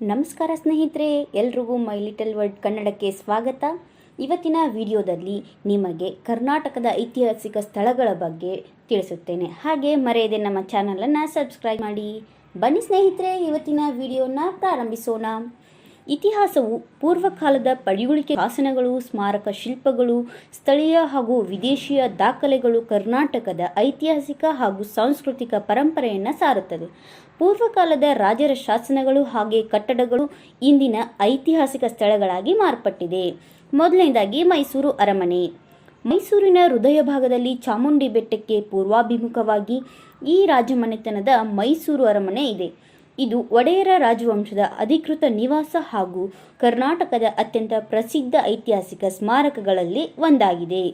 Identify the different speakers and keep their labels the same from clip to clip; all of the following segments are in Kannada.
Speaker 1: ನಮಸ್ಕಾರ ಸ್ನೇಹಿತರೆ, ಎಲ್ರಿಗೂ ಮೈ ಲಿಟಲ್ ವರ್ಲ್ಡ್ ಕನ್ನಡಕ್ಕೆ ಸ್ವಾಗತ. ಇವತ್ತಿನ ವಿಡಿಯೋದಲ್ಲಿ ನಿಮಗೆ ಕರ್ನಾಟಕದ ಐತಿಹಾಸಿಕ ಸ್ಥಳಗಳ ಬಗ್ಗೆ ತಿಳಿಸುತ್ತೇನೆ. ಹಾಗೆ ಮರೆಯದೆ ನಮ್ಮ ಚಾನಲನ್ನು ಸಬ್ಸ್ಕ್ರೈಬ್ ಮಾಡಿ. ಬನ್ನಿ ಸ್ನೇಹಿತರೆ, ಇವತ್ತಿನ ವಿಡಿಯೋನ ಪ್ರಾರಂಭಿಸೋಣ. ಇತಿಹಾಸವು ಪೂರ್ವಕಾಲದ ಪಳಿಯುಳಿಕೆ ಶಾಸನಗಳು ಸ್ಮಾರಕ ಶಿಲ್ಪಗಳು, ಸ್ಥಳೀಯ ಹಾಗೂ ವಿದೇಶಿಯ ದಾಖಲೆಗಳು ಕರ್ನಾಟಕದ ಐತಿಹಾಸಿಕ ಹಾಗೂ ಸಾಂಸ್ಕೃತಿಕ ಪರಂಪರೆಯನ್ನು ಸಾರುತ್ತದೆ. ಪೂರ್ವಕಾಲದ ರಾಜರ ಶಾಸನಗಳು ಹಾಗೆ ಕಟ್ಟಡಗಳು ಇಂದಿನ ಐತಿಹಾಸಿಕ ಸ್ಥಳಗಳಾಗಿ ಮಾರ್ಪಟ್ಟಿದೆ. ಮೊದಲನೇದಾಗಿ ಮೈಸೂರು ಅರಮನೆ. ಮೈಸೂರಿನ ಹೃದಯ ಭಾಗದಲ್ಲಿ ಚಾಮುಂಡಿ ಬೆಟ್ಟಕ್ಕೆ ಪೂರ್ವಾಭಿಮುಖವಾಗಿ ಈ ರಾಜಮನೆತನದ ಮೈಸೂರು ಅರಮನೆ ಇದೆ. ಇದು ಒಡೆಯರ ರಾಜವಂಶದ ಅಧಿಕೃತ ನಿವಾಸ ಹಾಗೂ ಕರ್ನಾಟಕದ ಅತ್ಯಂತ ಪ್ರಸಿದ್ಧ ಐತಿಹಾಸಿಕ ಸ್ಮಾರಕಗಳಲ್ಲಿ ಒಂದಾಗಿದೆ.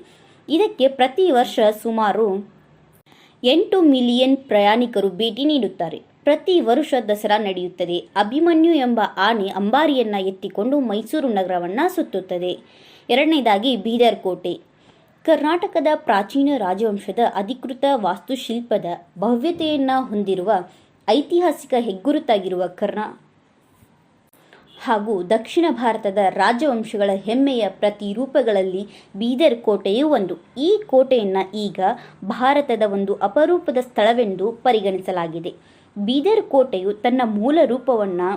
Speaker 1: ಇದಕ್ಕೆ ಪ್ರತಿ ವರ್ಷ ಸುಮಾರು ಎಂಟು ಮಿಲಿಯನ್ ಪ್ರಯಾಣಿಕರು ಭೇಟಿ ನೀಡುತ್ತಾರೆ. ಪ್ರತಿ ವರ್ಷ ದಸರಾ ನಡೆಯುತ್ತದೆ. ಅಭಿಮನ್ಯು ಎಂಬ ಆನೆ ಅಂಬಾರಿಯನ್ನು ಎತ್ತಿಕೊಂಡು ಮೈಸೂರು ನಗರವನ್ನು ಸುತ್ತುತ್ತದೆ. ಎರಡನೇದಾಗಿ ಬೀದರ್ ಕೋಟೆ. ಕರ್ನಾಟಕದ ಪ್ರಾಚೀನ ರಾಜವಂಶದ ಅಧಿಕೃತ ವಾಸ್ತುಶಿಲ್ಪದ ಭವ್ಯತೆಯನ್ನು ಹೊಂದಿರುವ ಐತಿಹಾಸಿಕ ಹೆಗ್ಗುರುತಾಗಿರುವ ಕರ್ನಾ ಹಾಗೂ ದಕ್ಷಿಣ ಭಾರತದ ರಾಜವಂಶಗಳ ಹೆಮ್ಮೆಯ ಪ್ರತಿರೂಪಗಳಲ್ಲಿ ಬೀದರ್ ಕೋಟೆಯೂ ಒಂದು. ಈ ಕೋಟೆಯನ್ನು ಈಗ ಭಾರತದ ಒಂದು ಅಪರೂಪದ ಸ್ಥಳವೆಂದು ಪರಿಗಣಿಸಲಾಗಿದೆ. ಬೀದರ್ ಕೋಟೆಯು ತನ್ನ ಮೂಲ ರೂಪವನ್ನು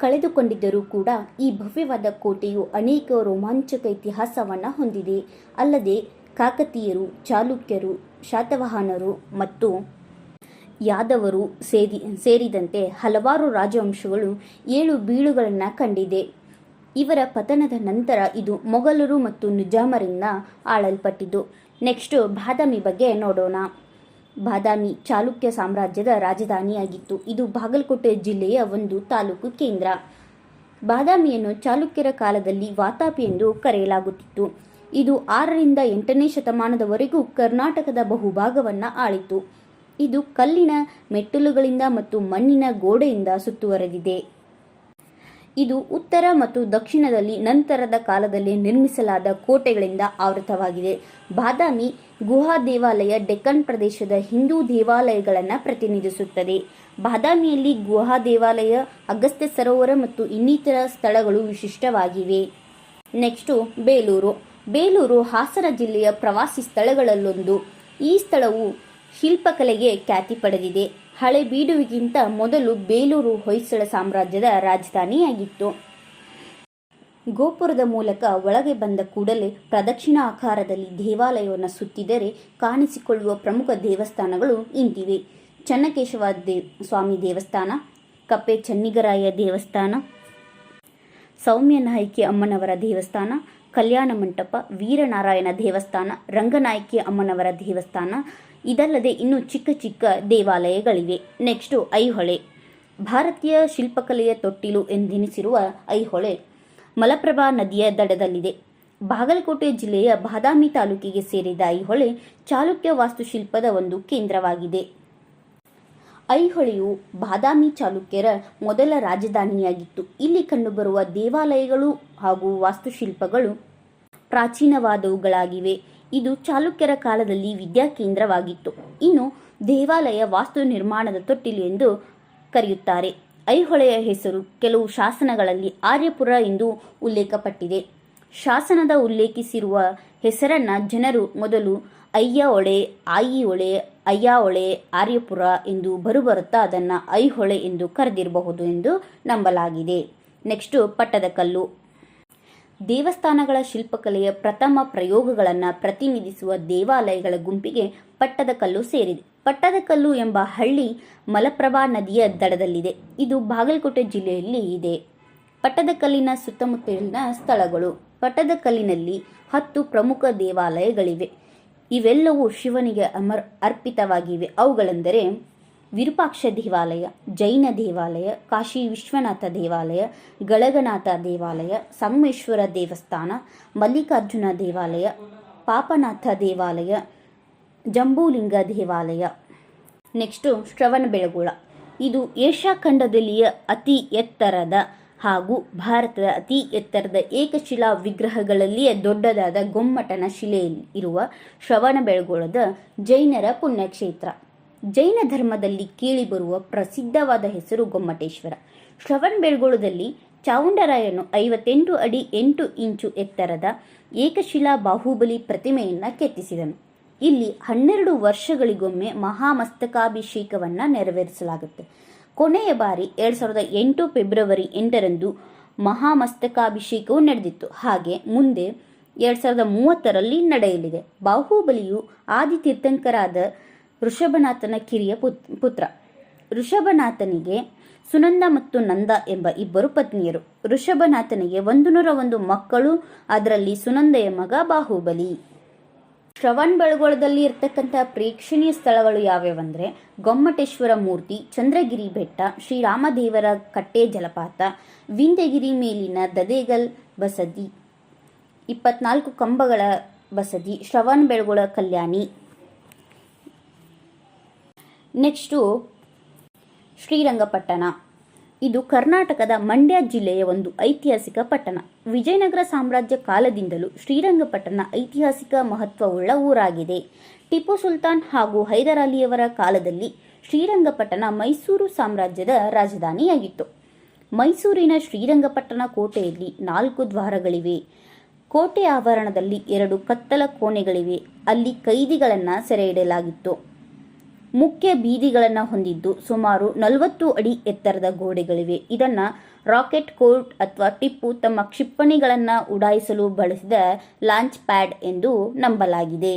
Speaker 1: ಕಳೆದುಕೊಂಡಿದ್ದರೂ ಕೂಡ ಈ ಭವ್ಯವಾದ ಕೋಟೆಯು ಅನೇಕ ರೋಮಾಂಚಕ ಇತಿಹಾಸವನ್ನು ಹೊಂದಿದೆ. ಅಲ್ಲದೆ ಕಾಕತೀಯರು, ಚಾಲುಕ್ಯರು, ಶಾತವಾಹನರು ಮತ್ತು ಯಾದವರು ಸೇರಿ ಸೇರಿದಂತೆ ಹಲವಾರು ರಾಜವಂಶಗಳು ಏಳು ಬೀಳುಗಳನ್ನು ಕಂಡಿದೆ. ಇವರ ಪತನದ ನಂತರ ಇದು ಮೊಘಲರು ಮತ್ತು ನಿಜಾಮರಿಂದ ಆಳಲ್ಪಟ್ಟಿದ್ದು. ನೆಕ್ಸ್ಟು ಬಾದಾಮಿ ಬಗ್ಗೆ ನೋಡೋಣ. ಬಾದಾಮಿ ಚಾಲುಕ್ಯ ಸಾಮ್ರಾಜ್ಯದ ರಾಜಧಾನಿಯಾಗಿತ್ತು. ಇದು ಬಾಗಲಕೋಟೆ ಜಿಲ್ಲೆಯ ಒಂದು ತಾಲೂಕು ಕೇಂದ್ರ. ಬಾದಾಮಿಯನ್ನು ಚಾಲುಕ್ಯರ ಕಾಲದಲ್ಲಿ ವಾತಾಪಿ ಎಂದು ಕರೆಯಲಾಗುತ್ತಿತ್ತು. ಇದು ಆರರಿಂದ ಎಂಟನೇ ಶತಮಾನದವರೆಗೂ ಕರ್ನಾಟಕದ ಬಹುಭಾಗವನ್ನು ಆಳಿತು ಇದು ಕಲ್ಲಿನ ಮೆಟ್ಟಿಲುಗಳಿಂದ ಮತ್ತು ಮಣ್ಣಿನ ಗೋಡೆಯಿಂದ ಸುತ್ತುವರೆದಿದೆ. ಇದು ಉತ್ತರ ಮತ್ತು ದಕ್ಷಿಣದಲ್ಲಿ ನಂತರದ ಕಾಲದಲ್ಲಿ ನಿರ್ಮಿಸಲಾದ ಕೋಟೆಗಳಿಂದ ಆವೃತವಾಗಿದೆ. ಬಾದಾಮಿ ಗುಹಾ ದೇವಾಲಯ ಡೆಕ್ಕನ್ ಪ್ರದೇಶದ ಹಿಂದೂ ದೇವಾಲಯಗಳನ್ನು ಪ್ರತಿನಿಧಿಸುತ್ತದೆ. ಬಾದಾಮಿಯಲ್ಲಿ ಗುಹಾ ದೇವಾಲಯ, ಅಗಸ್ತ್ಯ ಸರೋವರ ಮತ್ತು ಇನ್ನಿತರ ಸ್ಥಳಗಳು ವಿಶಿಷ್ಟವಾಗಿವೆ. ನೆಕ್ಸ್ಟು ಬೇಲೂರು. ಬೇಲೂರು ಹಾಸನ ಜಿಲ್ಲೆಯ ಪ್ರವಾಸಿ ಸ್ಥಳಗಳಲ್ಲೊಂದು. ಈ ಸ್ಥಳವು ಶಿಲ್ಪಕಲೆಗೆ ಖ್ಯಾತಿ ಪಡೆದಿದೆ. ಹಳೆ ಬೀಡುವಿಗಿಂತ ಮೊದಲು ಬೇಲೂರು ಹೊಯ್ಸಳ ಸಾಮ್ರಾಜ್ಯದ ರಾಜಧಾನಿಯಾಗಿತ್ತು. ಗೋಪುರದ ಮೂಲಕ ಒಳಗೆ ಬಂದ ಕೂಡಲೇ ಪ್ರದಕ್ಷಿಣಾಕಾರದಲ್ಲಿ ದೇವಾಲಯವನ್ನು ಸುತ್ತಿದರೆ ಕಾಣಿಸಿಕೊಳ್ಳುವ ಪ್ರಮುಖ ದೇವಸ್ಥಾನಗಳು ಇಂತಿವೆ. ಚನ್ನಕೇಶವ ದೇವ್ ಸ್ವಾಮಿ ದೇವಸ್ಥಾನ, ಕಪ್ಪೆ ಚನ್ನಿಗರಾಯ ದೇವಸ್ಥಾನ ಸೌಮ್ಯನಾಯಕಿ ಅಮ್ಮನವರ ದೇವಸ್ಥಾನ, ಕಲ್ಯಾಣ ಮಂಟಪ, ವೀರನಾರಾಯಣ ದೇವಸ್ಥಾನ, ರಂಗನಾಯಕಿ ಅಮ್ಮನವರ ದೇವಸ್ಥಾನ ಇದಲ್ಲದೆ ಇನ್ನು ಚಿಕ್ಕ ಚಿಕ್ಕ ದೇವಾಲಯಗಳಿವೆ. ನೆಕ್ಸ್ಟು ಐಹೊಳೆ. ಭಾರತೀಯ ಶಿಲ್ಪಕಲೆಯ ತೊಟ್ಟಿಲು ಎಂದೆನಿಸಿರುವ ಐಹೊಳೆ ಮಲಪ್ರಭಾ ನದಿಯ ದಡದಲ್ಲಿದೆ. ಬಾಗಲಕೋಟೆ ಜಿಲ್ಲೆಯ ಬಾದಾಮಿ ತಾಲೂಕಿಗೆ ಸೇರಿದ ಐಹೊಳೆ ಚಾಲುಕ್ಯ ವಾಸ್ತುಶಿಲ್ಪದ ಒಂದು ಕೇಂದ್ರವಾಗಿದೆ. ಐಹೊಳೆಯು ಬಾದಾಮಿ ಚಾಲುಕ್ಯರ ಮೊದಲ ರಾಜಧಾನಿಯಾಗಿತ್ತು. ಇಲ್ಲಿ ಕಂಡುಬರುವ ದೇವಾಲಯಗಳು ಹಾಗೂ ವಾಸ್ತುಶಿಲ್ಪಗಳು ಪ್ರಾಚೀನವಾದವುಗಳಾಗಿವೆ. ಇದು ಚಾಲುಕ್ಯರ ಕಾಲದಲ್ಲಿ ವಿದ್ಯಾಕೇಂದ್ರವಾಗಿತ್ತು ಇನ್ನು ದೇವಾಲಯ ವಾಸ್ತು ನಿರ್ಮಾಣದ ತೊಟ್ಟಿಲು ಎಂದು ಕರೆಯುತ್ತಾರೆ. ಐಹೊಳೆಯ ಹೆಸರು ಕೆಲವು ಶಾಸನಗಳಲ್ಲಿ ಆರ್ಯಪುರ ಎಂದು ಉಲ್ಲೇಖಪಟ್ಟಿದೆ. ಶಾಸನದ ಉಲ್ಲೇಖಿಸಿರುವ ಹೆಸರನ್ನ ಜನರು ಮೊದಲು ಅಯ್ಯ ಒಳೆ ಆಯಿ ಒಳೆ ಅಯ್ಯ ಒಳೆ ಆರ್ಯಪುರ ಎಂದು ಬರುಬರುತ್ತಾ ಅದನ್ನು ಐಹೊಳೆ ಎಂದು ಕರೆದಿರಬಹುದು ಎಂದು ನಂಬಲಾಗಿದೆ. ನೆಕ್ಸ್ಟು ಪಟ್ಟದಕಲ್ಲು. ದೇವಸ್ಥಾನಗಳ ಶಿಲ್ಪಕಲೆಯ ಪ್ರಥಮ ಪ್ರಯೋಗಗಳನ್ನು ಪ್ರತಿನಿಧಿಸುವ ದೇವಾಲಯಗಳ ಗುಂಪಿಗೆ ಪಟ್ಟದಕಲ್ಲು ಸೇರಿದೆ. ಪಟ್ಟದಕಲ್ಲು ಎಂಬ ಹಳ್ಳಿ ಮಲಪ್ರಭಾ ನದಿಯ ದಡದಲ್ಲಿದೆ. ಇದು ಬಾಗಲಕೋಟೆ ಜಿಲ್ಲೆಯಲ್ಲಿ ಇದೆ. ಪಟ್ಟದಕಲ್ಲಿನ ಸುತ್ತಮುತ್ತಲಿನ ಸ್ಥಳಗಳು. ಪಟ್ಟದಕಲ್ಲಿನಲ್ಲಿ ಹತ್ತು ಪ್ರಮುಖ ದೇವಾಲಯಗಳಿವೆ. ಇವೆಲ್ಲವೂ ಶಿವನಿಗೆ ಅಮರ್, ಅರ್ಪಿತವಾಗಿವೆ. ಅವುಗಳೆಂದರೆ ವಿರೂಪಾಕ್ಷ ದೇವಾಲಯ, ಜೈನ ದೇವಾಲಯ, ಕಾಶಿ ವಿಶ್ವನಾಥ ದೇವಾಲಯ, ಗಳಗನಾಥ ದೇವಾಲಯ ಸಂಗಮೇಶ್ವರ ದೇವಸ್ಥಾನ, ಮಲ್ಲಿಕಾರ್ಜುನ ದೇವಾಲಯ, ಪಾಪನಾಥ ದೇವಾಲಯ, ಜಂಬೂಲಿಂಗ ದೇವಾಲಯ. ನೆಕ್ಸ್ಟು ಶ್ರವಣಬೆಳಗೊಳ ಇದು ಏಷ್ಯಾ ಖಂಡದಲ್ಲಿಯ ಅತಿ ಎತ್ತರದ ಹಾಗೂ ಭಾರತದ ಅತಿ ಎತ್ತರದ ಏಕಶಿಲಾ ವಿಗ್ರಹಗಳಲ್ಲಿಯೇ ದೊಡ್ಡದಾದ ಗೊಮ್ಮಟನ ಶಿಲೆಯಲ್ಲಿ ಇರುವ ಶ್ರವಣಬೆಳಗೊಳದ ಜೈನರ ಪುಣ್ಯಕ್ಷೇತ್ರ. ಜೈನ ಧರ್ಮದಲ್ಲಿ ಕೇಳಿಬರುವ ಪ್ರಸಿದ್ಧವಾದ ಹೆಸರು ಗೊಮ್ಮಟೇಶ್ವರ. ಶ್ರವಣಬೆಳಗೊಳದಲ್ಲಿ ಚಾವುಂಡರಾಯನು ಐವತ್ತೆಂಟು ಅಡಿ ಎಂಟು ಇಂಚು ಎತ್ತರದ ಏಕಶಿಲಾ ಬಾಹುಬಲಿ ಪ್ರತಿಮೆಯನ್ನು ಕೆತ್ತಿಸಿದನು. ಇಲ್ಲಿ ಹನ್ನೆರಡು ವರ್ಷಗಳಿಗೊಮ್ಮೆ ಮಹಾಮಸ್ತಕಾಭಿಷೇಕವನ್ನು ನೆರವೇರಿಸಲಾಗುತ್ತೆ. ಕೊನೆಯ ಬಾರಿ ಎರಡು ಸಾವಿರದ ಎಂಟು ಫೆಬ್ರವರಿ ಎಂಟರಂದು ಮಹಾಮಸ್ತಕಾಭಿಷೇಕವು ನಡೆದಿತ್ತು. ಹಾಗೆ ಮುಂದೆ ಎರಡು ಸಾವಿರದ ಮೂವತ್ತರಲ್ಲಿ ನಡೆಯಲಿದೆ. ಬಾಹುಬಲಿಯು ಆದಿ ತೀರ್ಥಂಕರಾದ ಋಷಭನಾಥನ ಕಿರಿಯ ಪುತ್, ಪುತ್ರ. ಋಷಭನಾಥನಿಗೆ ಸುನಂದ ಮತ್ತು ನಂದ ಎಂಬ ಇಬ್ಬರು ಪತ್ನಿಯರು. ಋಷಭನಾಥನಿಗೆ ಒಂದು ನೂರ ಒಂದು ಮಕ್ಕಳು, ಅದರಲ್ಲಿ ಸುನಂದೆಯ ಮಗ ಬಾಹುಬಲಿ. ಶ್ರವಣ್ ಬೆಳಗೊಳದಲ್ಲಿ ಇರ್ತಕ್ಕಂಥ ಪ್ರೇಕ್ಷಣೀಯ ಸ್ಥಳಗಳು ಯಾವ್ಯಾವಂದ್ರೆ, ಗೊಮ್ಮಟೇಶ್ವರ ಮೂರ್ತಿ, ಚಂದ್ರಗಿರಿ ಬೆಟ್ಟ, ಶ್ರೀರಾಮದೇವರ ಕಟ್ಟೆ ಜಲಪಾತ ವಿಂದಗಿರಿ ಮೇಲಿನ ದದೇಗಲ್ ಬಸದಿ, ಇಪ್ಪತ್ನಾಲ್ಕು ಕಂಬಗಳ ಬಸದಿ, ಶ್ರವಣ್ ಬೆಳಗೊಳ ಕಲ್ಯಾಣಿ ನೆಕ್ಸ್ಟು ಶ್ರೀರಂಗಪಟ್ಟಣ. ಇದು ಕರ್ನಾಟಕದ ಮಂಡ್ಯ ಜಿಲ್ಲೆಯ ಒಂದು ಐತಿಹಾಸಿಕ ಪಟ್ಟಣ. ವಿಜಯನಗರ ಸಾಮ್ರಾಜ್ಯ ಕಾಲದಿಂದಲೂ ಶ್ರೀರಂಗಪಟ್ಟಣ ಐತಿಹಾಸಿಕ ಮಹತ್ವವುಳ್ಳ ಊರಾಗಿದೆ. ಟಿಪ್ಪು ಸುಲ್ತಾನ್ ಹಾಗೂ ಹೈದರ್ ಅಲಿಯವರ ಕಾಲದಲ್ಲಿ ಶ್ರೀರಂಗಪಟ್ಟಣ ಮೈಸೂರು ಸಾಮ್ರಾಜ್ಯದ ರಾಜಧಾನಿಯಾಗಿತ್ತು. ಮೈಸೂರಿನ ಶ್ರೀರಂಗಪಟ್ಟಣ ಕೋಟೆಯಲ್ಲಿ ನಾಲ್ಕು ದ್ವಾರಗಳಿವೆ. ಕೋಟೆ ಆವರಣದಲ್ಲಿ ಎರಡು ಕತ್ತಲ ಕೋಣೆಗಳಿವೆ. ಅಲ್ಲಿ ಕೈದಿಗಳನ್ನು ಸೆರೆ ಇಡಲಾಗಿತ್ತು ಮುಖ್ಯ ಬೀದಿಗಳನ್ನು ಹೊಂದಿದ್ದು ಸುಮಾರು ನಲವತ್ತು ಅಡಿ ಎತ್ತರದ ಗೋಡೆಗಳಿವೆ. ಇದನ್ನು ರಾಕೆಟ್ ಕೋರ್ಟ್ ಅಥವಾ ಟಿಪ್ಪು ತಮ್ಮ ಕ್ಷಿಪಣಿಗಳನ್ನು ಉಡಾಯಿಸಲು ಬಳಸಿದ ಲಾಂಚ್ ಪ್ಯಾಡ್ ಎಂದು ನಂಬಲಾಗಿದೆ.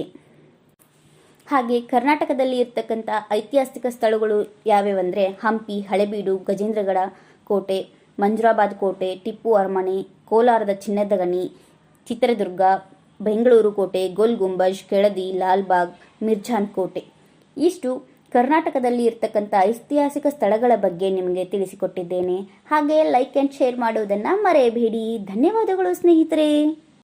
Speaker 1: ಹಾಗೆ ಕರ್ನಾಟಕದಲ್ಲಿ ಇರ್ತಕ್ಕಂಥ ಐತಿಹಾಸಿಕ ಸ್ಥಳಗಳು ಯಾವ್ಯಾವಂದರೆ ಹಂಪಿ, ಹಳೆಬೀಡು, ಗಜೇಂದ್ರಗಡ ಕೋಟೆ ಮಂಜುರಾಬಾದ್ ಕೋಟೆ, ಟಿಪ್ಪು ಅರಮನೆ, ಕೋಲಾರದ ಚಿನ್ನದ ಗಣಿ ಚಿತ್ರದುರ್ಗ, ಬೆಂಗಳೂರು ಕೋಟೆ ಗೋಲ್ ಗುಂಬಜ್ ಕೆಳದಿ, ಲಾಲ್ಬಾಗ್, ಮಿರ್ಜಾನ್ ಕೋಟೆ. ಇಷ್ಟು ಕರ್ನಾಟಕದಲ್ಲಿ ಇರ್ತಕ್ಕಂಥ ಐತಿಹಾಸಿಕ ಸ್ಥಳಗಳ ಬಗ್ಗೆ ನಿಮಗೆ ತಿಳಿಸಿಕೊಟ್ಟಿದ್ದೇನೆ. ಹಾಗೆ ಲೈಕ್ ಆ್ಯಂಡ್ ಶೇರ್ ಮಾಡುವುದನ್ನು ಮರೆಯಬೇಡಿ. ಧನ್ಯವಾದಗಳು ಸ್ನೇಹಿತರೆ.